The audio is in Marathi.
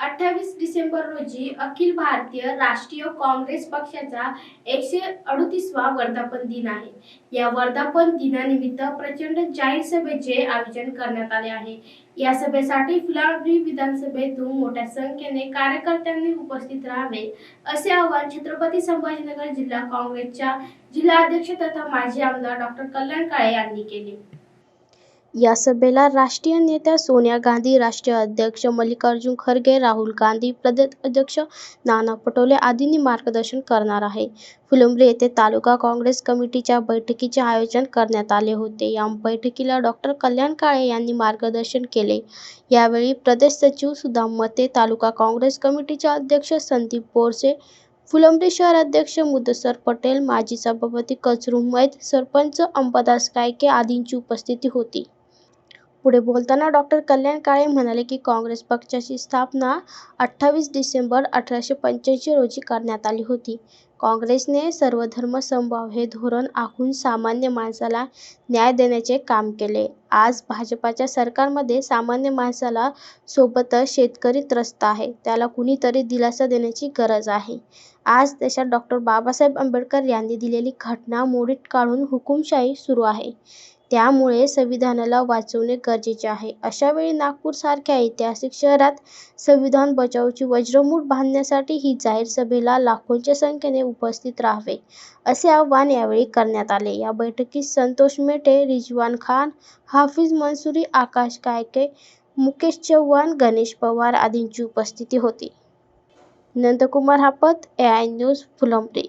अठ्ठावीस डिसेंबर रोजी अखिल भारतीय राष्ट्रीय काँग्रेस पक्षाचा एकशे अडुतीसवा वर्धापन दिन आहे. या वर्धापन दिनानिमित्त प्रचंड जाहीर सभेचे आयोजन करण्यात आले आहे. या सभेसाठी फुलाब्री विधानसभेतून मोठ्या संख्येने कार्यकर्त्यांनी उपस्थित राहावे असे आवाहन छत्रपती संभाजीनगर जिल्हा काँग्रेसच्या जिल्हाध्यक्ष तथा माजी आमदार डॉक्टर कल्याण काळे यांनी केले. या सभेला राष्ट्रीय नेत्या सोनिया गांधी राष्ट्रीय अध्यक्ष मल्लिकार्जुन खरगे राहुल गांधी प्रदेश अध्यक्ष नाना पटोले आदींनी मार्गदर्शन करणार आहे. फुलंब्री येथे तालुका काँग्रेस कमिटीच्या बैठकीचे आयोजन करण्यात आले होते. या बैठकीला डॉक्टर कल्याण काळे यांनी मार्गदर्शन केले. यावेळी प्रदेश सचिव सुधा मते तालुका काँग्रेस कमिटीचे अध्यक्ष संदीप बोरसे फुलंब्री शहर अध्यक्ष मुदसर पटेल माजी सभापती कचरू मैत सरपंच अंबादास कायके आदींची उपस्थिती होती. पुढे बोलताना डॉक्टर कल्याण काळे म्हणाले की काँग्रेस पक्षाची स्थापना अठ्ठावीस डिसेंबर अठराशे पंच्याऐंशी रोजी करण्यात आली होती. काँग्रेसने सर्वधर्म समभाव हे धोरण आखून सामान्य माणसाला न्याय देण्याचे काम केले. आज भाजपाच्या सरकारमध्ये सामान्य माणसाला सोबतच शेतकरी त्रस्त आहे. त्याला कुणीतरी दिलासा देण्याची गरज आहे. आज देशात डॉक्टर बाबासाहेब आंबेडकर यांनी दिलेली घटना मोडीत काढून हुकुमशाही सुरू आहे. त्यामुळे संविधानाला वाचवणे गरजेचे आहे. अशावेळी नागपूरसारख्या ऐतिहासिक शहरात संविधान बचावची वज्रमूठ बांधण्यासाठी ही जाहीर सभेला लाखोंच्या संख्येने उपस्थित राहावे असे आवाहन यावेळी करण्यात आले. या बैठकीत संतोष मेटे रिजवान खान हाफिज मंसुरी आकाश कायके मुकेश चव्हाण गणेश पवार आदींची उपस्थिती होती. Nandkumar Hapat A I news Phulambri.